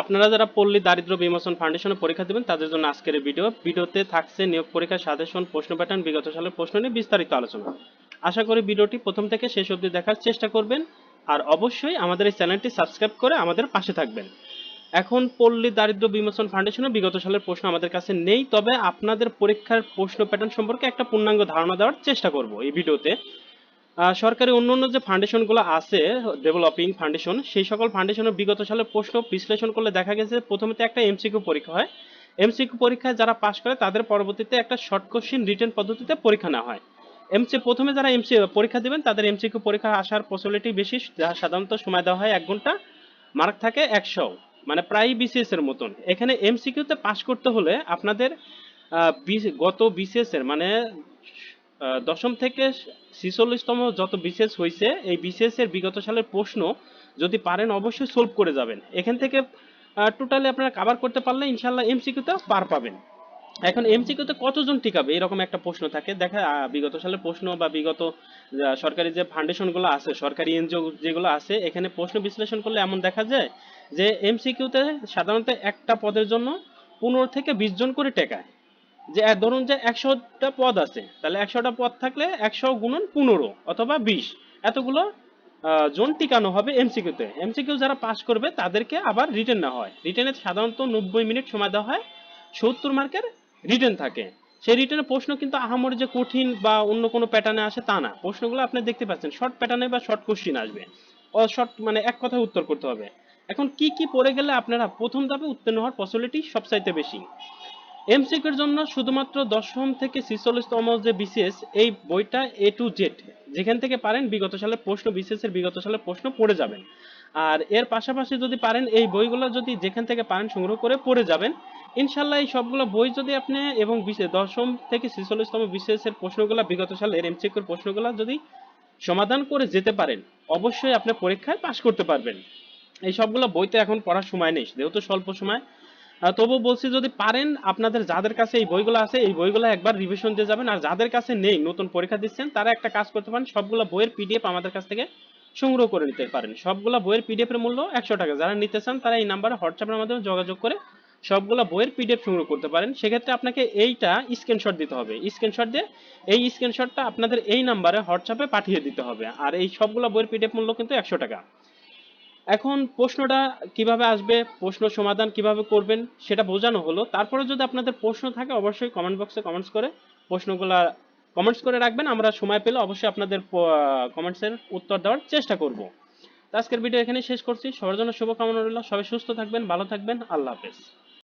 আপনারা যারা পল্লী দারিদ্র বিমোচন ফাউন্ডেশনে পরীক্ষা দেবেন, তাদের জন্য আজকের ভিডিও। ভিডিওতে থাকছে নিয়োগ পরীক্ষার সাজেশন, প্রশ্ন প্যাটার্ন বিগত সালের প্রশ্ন নিয়ে বিস্তারিত আলোচনা। আশা করি ভিডিওটি প্রথম থেকে শেষ অবধি দেখার চেষ্টা করবেন। আর অবশ্যই আমাদের এই চ্যানেলটি সাবস্ক্রাইব করে আমাদের পাশে থাকবেন। এখন পল্লী দারিদ্র বিমোচন ফাউন্ডেশনে বিগত সালের প্রশ্ন আমাদের কাছে নেই, তবে আপনাদের পরীক্ষার প্রশ্ন প্যাটার্ন সম্পর্কে একটা পূর্ণাঙ্গ ধারণা দেওয়ার চেষ্টা করব এই ভিডিওতে। সরকারি অন্য অন্য যে ফাউন্ডেশনগুলো আছে ডেভেলপিং ফাউন্ডেশন সেই সকল ফাউন্ডেশনের বিগত সালের প্রশ্ন বিশ্লেষণ করলে দেখা গেছে প্রথমে একটা এমসিকিউ পরীক্ষা হয়। এমসিকিউ পরীক্ষায় যারা পাশ করে, তাদের পরবর্তীতে একটা শর্ট কোশ্চিন রিটেন পদ্ধতিতে পরীক্ষা নেওয়া হয়। এমসি প্রথমে যারা এমসি পরীক্ষা দিবেন, তাদের এমসিকিউ পরীক্ষা আসার পসিবিলিটি বেশি। যা সাধারণত সময় দেওয়া হয় এক ঘণ্টা মার্ক থাকে একশো। মানে প্রায় বিসিএস এর মতন। এখানে এমসিকিউতে পাশ করতে হলে আপনাদের গত বিসিএস এর মানে দশম থেকে ছিচল্লিশতম যত বিসিএস হয়েছে এই এর বিগত সালের প্রশ্ন যদি পারেন অবশ্যই সলভ করে যাবেন। এখান থেকে টোটালি আপনারা কভার করতে পারলে ইনশাল্লাহ এমসিকিউতে পার পাবেন। এখন এমসিকিউতে কতজন টিকাবে? এরকম একটা প্রশ্ন থাকে। দেখা বিগত সালের প্রশ্ন বা বিগত সরকারি যে ফাউন্ডেশনগুলো আছে, সরকারি এনজিও যেগুলো আছে, এখানে প্রশ্ন বিশ্লেষণ করলে এমন দেখা যায় যে এমসিকিউতে সাধারণত একটা পদের জন্য পনেরো থেকে বিশ জন করে টেকায়। যে ধরুন যে একশোটা পদ আছে, তাহলে একশোটা পদ থাকলে একশো গুণন পনেরো অথবা বিশ। এতগুলো জন টিকানো হবে এমসিকিউতে। এমসিকিউ যারা পাস করবে, তাদেরকে আবার রিটেন নেওয়া হয়। রিটেনে সাধারণত নব্বই মিনিট সময় দেওয়া হয়, সত্তর মার্কের রিটেন থাকে। সেই রিটেনের প্রশ্ন কিন্তু আহামরি যে কঠিন বা অন্য কোনো প্যাটার্নে আসে তা না। প্রশ্নগুলো আপনি দেখতে পাচ্ছেন। শর্ট প্যাটার্নে বা শর্ট কোশ্চিন আসবে। শর্ট মানে এক কথায় উত্তর করতে হবে। এখন কি কি পড়ে গেলে আপনারা প্রথম ধাপে উত্তীর্ণ হওয়ার পসিবিলিটি সবচাইতে বেশি? এমসিকিউর জন্য শুধুমাত্র দশম থেকে ছিচল্লিশতম যে বিসিএস এই বইটা এ টু জেড যেখান থেকে পারেন বিগত সালের প্রশ্ন বিসিএস এর বিগত সালের প্রশ্ন পড়ে যাবেন। আর এর পাশাপাশি যদি পারেন, এই বইগুলো যদি যেখান থেকে পারেন সংগ্রহ করে পড়ে যাবেন। ইনশাল্লাহ এই সবগুলো বই যদি আপনি এবং বিশে- দশম থেকে ছিচল্লিশতম বিসিএস এর প্রশ্নগুলো, বিগত সালের এমসিকিউর প্রশ্নগুলো যদি সমাধান করে যেতে পারেন, অবশ্যই আপনি পরীক্ষায় পাশ করতে পারবেন। এই সবগুলো বইতে এখন পড়ার সময় নেই, যেহেতু স্বল্প সময়। তবু বলছি, যদি পারেন, আপনাদের যাদের কাছে এই বইগুলো আছে, এই বইগুলো একবার রিভিশন দিয়ে যাবেন। আর যাদের কাছে নেই, নতুন পরীক্ষা দিচ্ছেন, তারা একটা কাজ করতে পারেন, সবগুলো বইয়ের পিডিএফ আমাদের কাছ থেকে সংগ্রহ করে নিতে পারেন। সবগুলো বইয়ের পিডিএফ এর মূল্য একশো টাকা। যারা নিতে চান, তারা এই নাম্বারে হোয়াটসঅ্যাপের মাধ্যমে যোগাযোগ করে সবগুলো বইয়ের পিডিএফ সংগ্রহ করতে পারেন। সেক্ষেত্রে আপনাকে এইটা স্ক্রিনশট দিতে হবে। স্ক্রিনশট দিয়ে এই স্ক্রিনশটটা আপনাদের এই নাম্বারে হোয়াটসঅ্যাপে পাঠিয়ে দিতে হবে। আর এই সবগুলো বইয়ের পিডিএফ মূল্য কিন্তু একশো টাকা। এখন প্রশ্নটা কীভাবে আসবে, প্রশ্ন সমাধান কীভাবে করবেন সেটা বোঝানো হলো। তারপরে যদি আপনাদের প্রশ্ন থাকে, অবশ্যই কমেন্ট বক্সে কমেন্টস করে প্রশ্নগুলা কমেন্টস করে রাখবেন। আমরা সময় পেলে অবশ্যই আপনাদের কমেন্টসের উত্তর দেওয়ার চেষ্টা করব। আজকের ভিডিও এখানে শেষ করছি। সবার জন্য শুভকামনা রইল। সবাই সুস্থ থাকবেন, ভালো থাকবেন। আল্লাহ হাফেজ।